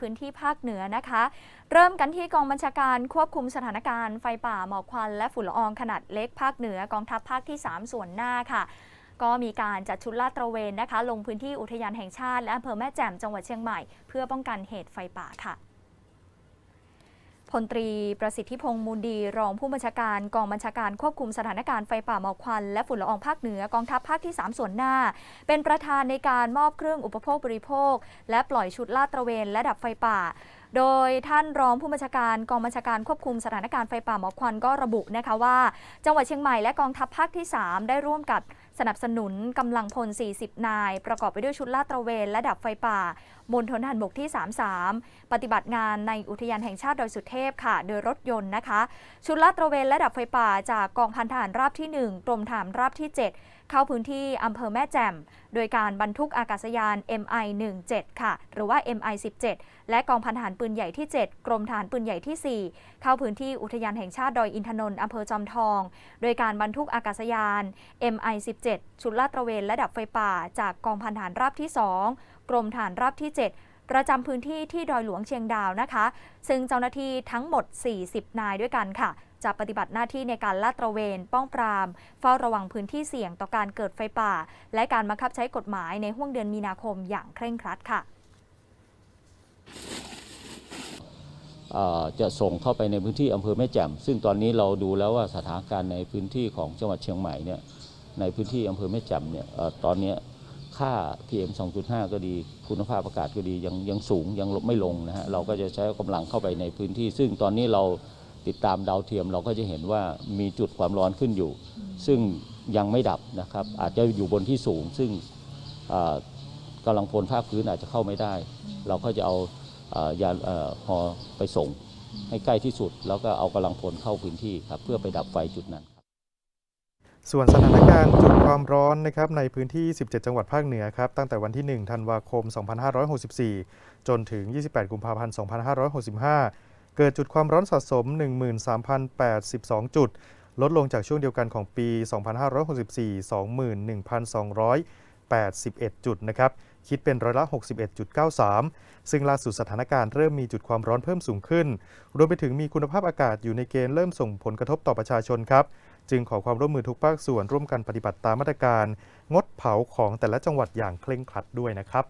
พื้นที่ภาคเหนือนะคะ เริ่มกันที่กองบัญชาการควบคุมสถานการณ์ไฟป่าหมอกควัน และฝุ่นละอองขนาดเล็กภาคเหนือกองทัพภาคที่ 3 ส่วนหน้าค่ะก็มีการจัดชุดลาดตระเวนนะคะ ลงพื้นที่อุทยานแห่งชาติและอำเภอแม่แจ่มจังหวัดเชียงใหม่ เพื่อป้องกันเหตุไฟป่าค่ะ พลตรีประสิทธิพงษ์มูลดี รองผู้บัญชาการกองบัญชาการควบคุมสถานการณ์ไฟป่าหมอกควัน และฝุ่นละอองภาคเหนือกองทัพภาคที่ 3 ส่วนหน้า เป็นประธานในการมอบเครื่องอุปโภคบริโภค และปล่อยชุดลาดตระเวนและดับไฟป่าโดยท่านรองผู้บัญชาการกองบัญชาการควบคุมสถานการณ์ไฟป่าหมอกควันก็ระบุนะคะว่า จังหวัดเชียงใหม่และกองทัพภาคที่ 3 ได้ร่วมกับ สนับสนุนกำลังพล 40 นาย ประกอบไปด้วยชุดลาดตระเวนและดับไฟป่ามณฑลทหารบกที่ 33 ปฏิบัติงานในอุทยานแห่งชาติดอยสุเทพค่ะ โดยรถยนต์นะคะ ชุดลาดตระเวนและดับไฟป่าจากกองพันทหารราบที่ 1 กรมฐานราบที่ 7 เข้าพื้นที่อำเภอแม่แจ่ม โดยการบรรทุกอากาศยาน MI-17 ค่ะ หรือว่า MI-17 และกองพันทหารปืนใหญ่ที่ 7 กรมฐานปืนใหญ่ที่ 4 เข้าพื้นที่อุทยานแห่งชาติดอยอินทนนท์อำเภอจอมทอง โดยการบรรทุกอากาศยาน MI-17 ชุดลาดตระเวนและดับไฟป่า จากกองพันทหารราบที่ 2 กรมฐานราบที่ 7ประจำพื้นที่ที่ดอยหลวงเชียงดาวนะคะ ซึ่งเจ้าหน้าที่ทั้งหมด 40 นายด้วยกันค่ะ จะปฏิบัติหน้าที่ในการลาดตระเวน ป้องปราม เฝ้าระวังพื้นที่เสี่ยงต่อการเกิดไฟป่า และการบังคับใช้กฎหมายในห่วงเดือนมีนาคมอย่างเคร่งครัดค่ะจะส่งเข้าไปในพื้นที่อำเภอแม่แจ่มซึ่งตอนนี้เราดูแล้วว่าสถานการณ์ในพื้นที่ของจังหวัดเชียงใหม่เนี่ยในพื้นที่อำเภอแม่แจ่มเนี่ยอตอนนี้ค่า PM 2.5 ก็ดีคุณภาพอากาศก็ดียังยังสูงยังลดไม่ลงนะฮะเราก็จะใช้กำลังเข้าไปในพื้นที่ ซึ่งตอนนี้เรา ติดตามดาวเทียมเราก็จะเห็นว่ามีจุดความร้อนขึ้นอยู่ ซึ่งยังไม่ดับนะครับ อาจจะอยู่บนที่สูง ซึ่งกำลังพลภาคพื้นอาจจะเข้าไม่ได้ เราก็จะเอาอยานเอ่อฮอไปส่งให้ใกล้ที่สุด แล้วก็เอากำลังพลเข้าพื้นที่ครับเพื่อไปดับไฟจุดนั้นส่วนสถานการณ์จุดความร้อนนะครับในพื้นที่ 17 จังหวัดภาคเหนือครับตั้งแต่วันที่ 1 ธันวาคม 2564 จนถึง 28 กุมภาพันธ์ 2565 เกิดจุดความร้อนสะสม 13,082 จุด ลดลงจากช่วงเดียวกันของปี 2564 21,281 จุดนะครับ คิดเป็นร้อยละ 61.93 ซึ่งล่าสุดสถานการณ์เริ่มมีจุดความร้อนเพิ่มสูงขึ้น รวมไปถึงมีคุณภาพอากาศอยู่ในเกณฑ์เริ่มส่งผลกระทบต่อประชาชนครับ จึงขอความร่วมมือทุกภาคส่วนร่วมกันปฏิบัติตามมาตรการ งดเผาของแต่ละจังหวัดอย่างเคร่งครัดด้วยนะครับ